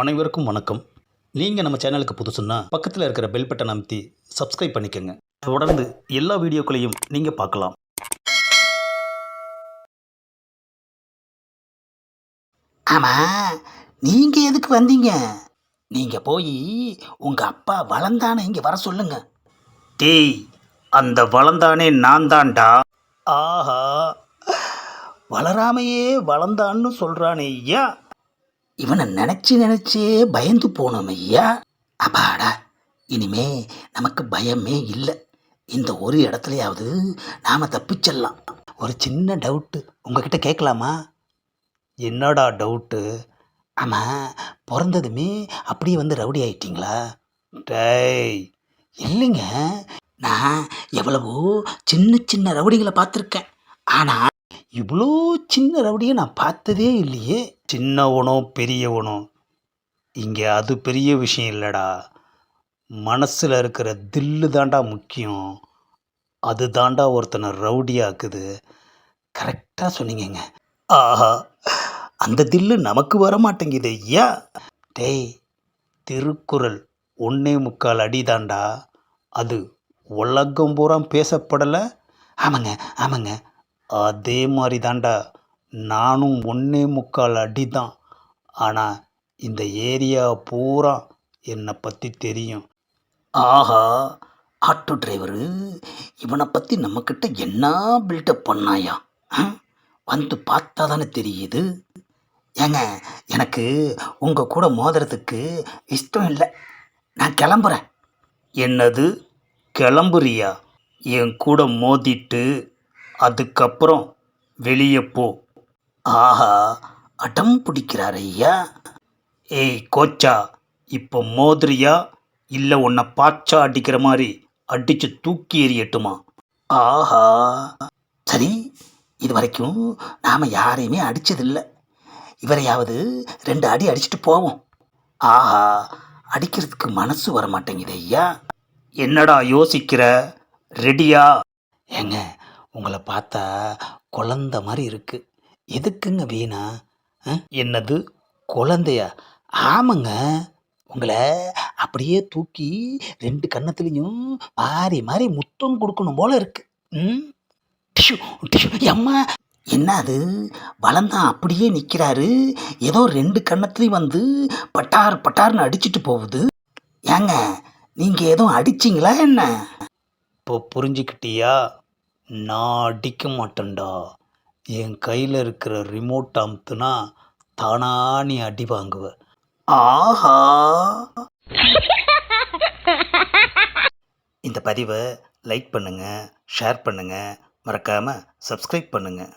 அனைவருக்கும் வணக்கம். நீங்கள் நம்ம சேனலுக்கு புதுசுன்னா பக்கத்தில் இருக்கிற பெல் பட்டன் அமைத்தி சப்ஸ்கிரைப் பண்ணிக்கோங்க. தொடர்ந்து எல்லா வீடியோக்களையும் நீங்கள் பார்க்கலாம். ஆமா நீங்க எதுக்கு வந்தீங்க? நீங்க போய் உங்க அப்பா வளர்ந்தானே இங்க வர சொல்லுங்க. டேய் அந்த வளர்ந்தானே நான் தான்டா ஆஹா வளராமையே வளர்ந்தான்னு சொல்கிறானே ஐயா. இவனை நினச்சி நினச்சே பயந்து போனோம் ஐயா. அப்பாடா இனிமே நமக்கு பயமே இல்லை. இந்த ஒரு இடத்துலையாவது நாம் தப்பிச்சிடலாம் ஒரு சின்ன டவுட்டு உங்ககிட்ட கேட்கலாமா? என்னடா டவுட்டு ஆமாம் பிறந்ததுமே அப்படியே வந்து ரவுடி ஆயிட்டீங்களா? டேய் இல்லைங்க. நான் எவ்வளவோ சின்ன சின்ன ரவுடிகளை பார்த்துருக்கேன். ஆனால் இவ்வளோ சின்ன ரவுடியை நான் பார்த்ததே இல்லையே. சின்னவனோ பெரியவனோ. இங்கே அது பெரிய விஷயம் இல்லைடா. மனசில் இருக்கிற தில்லு தாண்டா முக்கியம். அது தாண்டா ஒருத்தனை ரவுடியாக்குது கரெக்டாக சொன்னீங்கங்க. ஆஹா அந்த தில்லு நமக்கு வர மாட்டேங்குது ஐயா டேய் திருக்குறள் ஒன்னே முக்கால் அடிதாண்டா அது உலகம் பூரா பேசப்படலை. ஆமாங்க ஆமாங்க. அதே மாதிரி தாண்டா நானும் ஒன்னே முக்கால் அடி தான் ஆனால் இந்த ஏரியா பூரா என்னை பற்றி தெரியும். ஆஹா ஆட்டோ டிரைவரு இவனை பற்றி நம்மக்கிட்ட என்ன பில்டப் பண்ணாயா? வந்து பார்த்தா தானே தெரியுது. ஏங்க எனக்கு உங்கள் கூட மோதுறதுக்கு இஷ்டம் இல்லை. நான் கிளம்புறேன். என்னது? கிளம்புறியா? என் கூட மோதிட்டு அதுக்கப்புறம் வெளியே போ. ஆஹா அடம் பிடிக்கிறார் ஐயா. ஏய் கோச்சா இப்போ மோதிரியா? இல்லை உன்னை பாச்சா அடிக்கிற மாதிரி அடித்து தூக்கி எறியட்டுமா? ஆஹா. சரி இது வரைக்கும் நாம் யாரையுமே அடித்ததில்லை இவரையாவது ரெண்டு அடி அடிச்சுட்டு போவோம். ஆஹா அடிக்கிறதுக்கு மனசு வர மாட்டேங்குது ஐயா. என்னடா யோசிக்கிற? ரெடியா? ஏங்க உங்களை பார்த்தா குழந்த மாதிரி இருக்குது எதுக்குங்க வீணா? என்னது? குழந்தையா? ஆமாங்க. உங்களை அப்படியே தூக்கி ரெண்டு கன்னத்துலேயும் மாறி மாறி முத்தம் கொடுக்கணும் போல இருக்கு. ம்? Tissue tissue. அம்மா என்ன அது? வளந்தான் அப்படியே நிற்கிறாரு ஏதோ ரெண்டு கன்னத்துலேயும் வந்து பட்டார் பட்டார்னு அடிச்சுட்டு போகுது. ஏங்க நீங்கள் எதுவும் அடிச்சிங்களா என்ன? இப்போ புரிஞ்சுக்கிட்டியா? நான் அடிக்க மாட்டேன்டா என் கையில் இருக்கிற ரிமோட் அமுத்துனா தானா நீ அடி வாங்குவ ஆஹா! இந்த பதிவை லைக் பண்ணுங்கள் ஷேர் பண்ணுங்கள் மறக்காமல் சப்ஸ்கிரைப் பண்ணுங்கள்